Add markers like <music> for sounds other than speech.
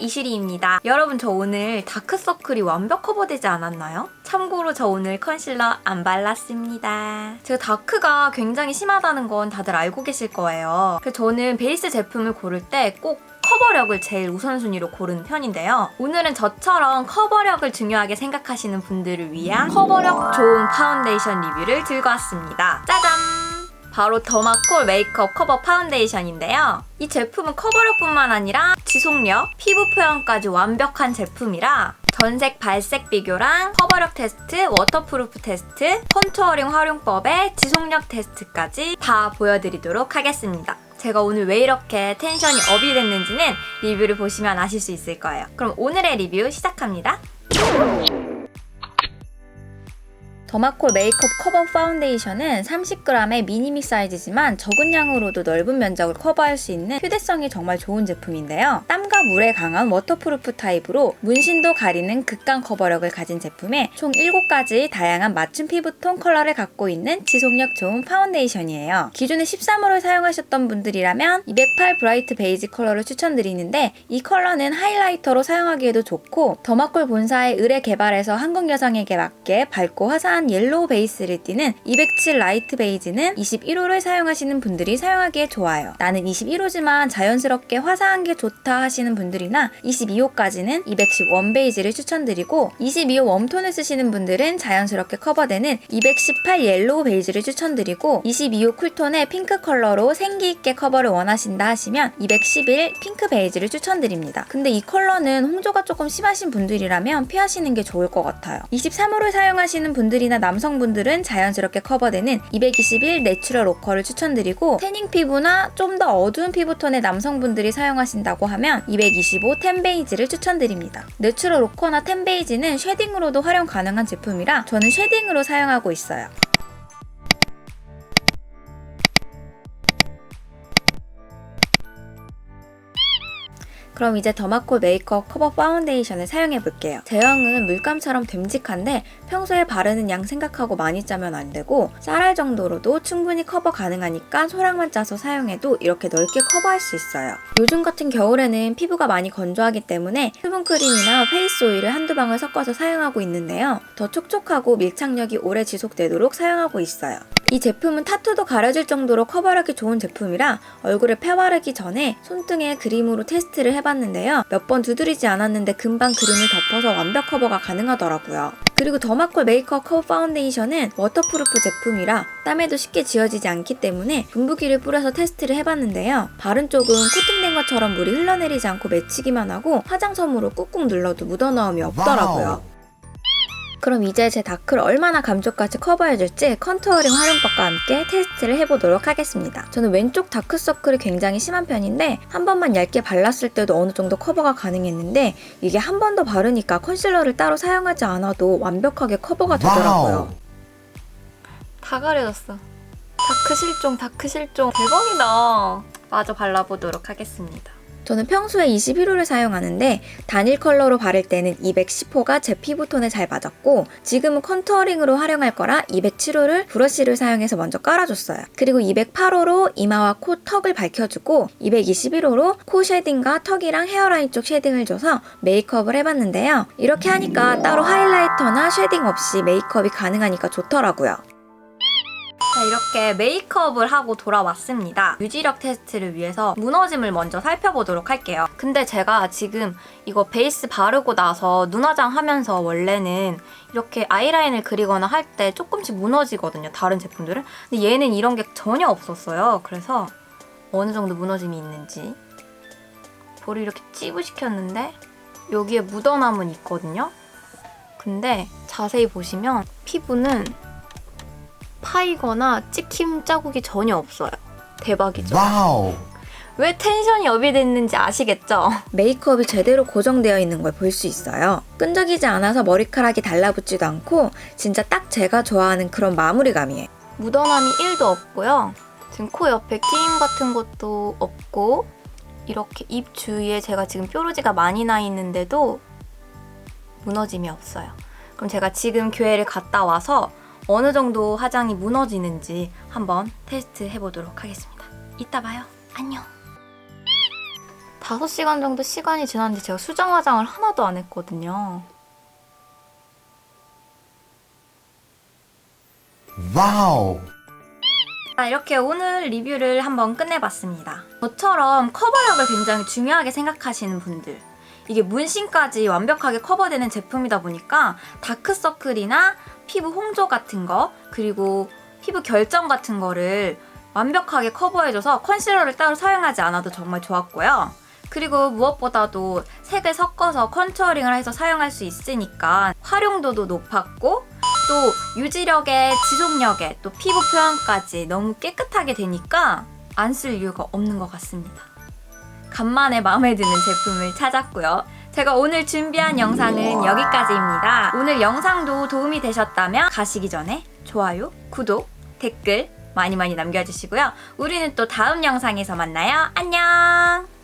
이시리입니다. 여러분 저 오늘 다크서클이 완벽 커버되지 않았나요? 참고로 저 오늘 컨실러 안 발랐습니다. 제가 다크가 굉장히 심하다는 건 다들 알고 계실 거예요. 그래서 저는 베이스 제품을 고를 때꼭 커버력을 제일 우선순위로 고르는 편인데요. 오늘은 저처럼 커버력을 중요하게 생각하시는 분들을 위한 커버력 좋은 파운데이션 리뷰를 들고 왔습니다. 짜잔! 바로 더마콜 메이크업 커버 파운데이션인데요. 이 제품은 커버력뿐만 아니라 지속력, 피부 표현까지 완벽한 제품이라 전색 발색 비교랑 커버력 테스트, 워터프루프 테스트, 컨투어링 활용법의 지속력 테스트까지 다 보여드리도록 하겠습니다. 제가 오늘 왜 이렇게 텐션이 업이 됐는지는 리뷰를 보시면 아실 수 있을 거예요. 그럼 오늘의 리뷰 시작합니다. 더마콜 메이크업 커버 파운데이션은 30g의 미니미 사이즈지만 적은 양으로도 넓은 면적을 커버할 수 있는 휴대성이 정말 좋은 제품인데요. 땀과 물에 강한 워터프루프 타입으로 문신도 가리는 극강 커버력을 가진 제품에 총 7가지 다양한 맞춤 피부톤 컬러를 갖고 있는 지속력 좋은 파운데이션이에요. 기존에 13호를 사용하셨던 분들이라면 208 브라이트 베이지 컬러를 추천드리는데 이 컬러는 하이라이터로 사용하기에도 좋고 더마콜 본사의 의뢰 개발해서 한국 여성에게 맞게 밝고 화사한 옐로우 베이스를 띠는 207 라이트 베이지는 21호를 사용하시는 분들이 사용하기에 좋아요. 나는 21호지만 자연스럽게 화사한 게 좋다 하시는 분들이나 22호까지는 210 원 베이지를 추천드리고 22호 웜톤을 쓰시는 분들은 자연스럽게 커버되는 218 옐로우 베이지를 추천드리고 22호 쿨톤의 핑크 컬러로 생기 있게 커버를 원하신다 하시면 211 핑크 베이지를 추천드립니다. 근데 이 컬러는 홍조가 조금 심하신 분들이라면 피하시는 게 좋을 것 같아요. 23호를 사용하시는 분들이 나 남성분들은 자연스럽게 커버되는 221 내추럴 로컬을 추천드리고 태닝 피부나 좀 더 어두운 피부톤의 남성분들이 사용하신다고 하면 225 텐 베이지를 추천드립니다. 내추럴 로커나 텐 베이지는 쉐딩으로도 활용 가능한 제품이라 저는 쉐딩으로 사용하고 있어요. 그럼 이제 더마콜 메이크업 커버 파운데이션을 사용해 볼게요. 제형은 물감처럼 듬직한데 평소에 바르는 양 생각하고 많이 짜면 안 되고 쌀알 정도로도 충분히 커버 가능하니까 소량만 짜서 사용해도 이렇게 넓게 커버할 수 있어요. 요즘 같은 겨울에는 피부가 많이 건조하기 때문에 수분 크림이나 페이스 오일을 한두 방울 섞어서 사용하고 있는데요. 더 촉촉하고 밀착력이 오래 지속되도록 사용하고 있어요. 이 제품은 타투도 가려질 정도로 커버력이 좋은 제품이라 얼굴을 펴바르기 전에 손등에 그림으로 테스트를 해봤는데요. 몇 번 두드리지 않았는데 금방 그림을 덮어서 완벽 커버가 가능하더라고요. 그리고 더마콜 메이크업 커버 파운데이션은 워터프루프 제품이라 땀에도 쉽게 지워지지 않기 때문에 분부기를 뿌려서 테스트를 해봤는데요. 바른 쪽은 코팅된 것처럼 물이 흘러내리지 않고 맺히기만 하고 화장솜으로 꾹꾹 눌러도 묻어나옴이 없더라고요. 그럼 이제 제 다크를 얼마나 감쪽같이 커버해줄지 컨투어링 활용법과 함께 테스트를 해보도록 하겠습니다. 저는 왼쪽 다크서클이 굉장히 심한 편인데 한 번만 얇게 발랐을 때도 어느 정도 커버가 가능했는데 이게 한 번 더 바르니까 컨실러를 따로 사용하지 않아도 완벽하게 커버가 되더라고요. 다 가려졌어. 다크 실종, 다크 실종. 대박이다. 마저 발라보도록 하겠습니다. 저는 평소에 21호를 사용하는데 단일 컬러로 바를 때는 210호가 제 피부 톤에 잘 맞았고 지금은 컨투어링으로 활용할 거라 207호를 브러쉬를 사용해서 먼저 깔아줬어요. 그리고 208호로 이마와 코 턱을 밝혀주고 221호로 코 쉐딩과 턱이랑 헤어라인 쪽 쉐딩을 줘서 메이크업을 해봤는데요. 이렇게 하니까 따로 하이라이터나 쉐딩 없이 메이크업이 가능하니까 좋더라고요. 자, 이렇게 메이크업을 하고 돌아왔습니다. 유지력 테스트를 위해서 무너짐을 먼저 살펴보도록 할게요. 근데 제가 지금 이거 베이스 바르고 나서 눈화장 하면서 원래는 이렇게 아이라인을 그리거나 할 때 조금씩 무너지거든요. 다른 제품들은. 근데 얘는 이런 게 전혀 없었어요. 그래서 어느 정도 무너짐이 있는지 볼을 이렇게 찌부시켰는데 여기에 묻어남은 있거든요. 근데 자세히 보시면 피부는 파이거나 찍힘 자국이 전혀 없어요. 대박이죠? 와우. 왜 텐션이 업이 됐는지 아시겠죠? <laughs> 메이크업이 제대로 고정되어 있는 걸 볼 수 있어요. 끈적이지 않아서 머리카락이 달라붙지도 않고 진짜 딱 제가 좋아하는 그런 마무리감이에요. 묻어남이 1도 없고요. 지금 코 옆에 끼임 같은 것도 없고 이렇게 입 주위에 제가 지금 뾰루지가 많이 나 있는데도 무너짐이 없어요. 그럼 제가 지금 교회를 갔다 와서 어느 정도 화장이 무너지는지 한번 테스트 해보도록 하겠습니다. 이따 봐요. 안녕. 5시간 정도 시간이 지났는데 제가 수정 화장을 하나도 안 했거든요. 와우. 자, 이렇게 오늘 리뷰를 한번 끝내봤습니다. 저처럼 커버력을 굉장히 중요하게 생각하시는 분들. 이게 문신까지 완벽하게 커버되는 제품이다 보니까 다크서클이나 피부 홍조 같은 거, 그리고 피부 결점 같은 거를 완벽하게 커버해줘서 컨실러를 따로 사용하지 않아도 정말 좋았고요. 그리고 무엇보다도 색을 섞어서 컨투어링을 해서 사용할 수 있으니까 활용도도 높았고 또 유지력에 지속력에 또 피부 표현까지 너무 깨끗하게 되니까 안 쓸 이유가 없는 것 같습니다. 간만에 마음에 드는 제품을 찾았고요. 제가 오늘 준비한 영상은 여기까지입니다. 오늘 영상도 도움이 되셨다면 가시기 전에 좋아요, 구독, 댓글 많이 많이 남겨주시고요. 우리는 또 다음 영상에서 만나요. 안녕!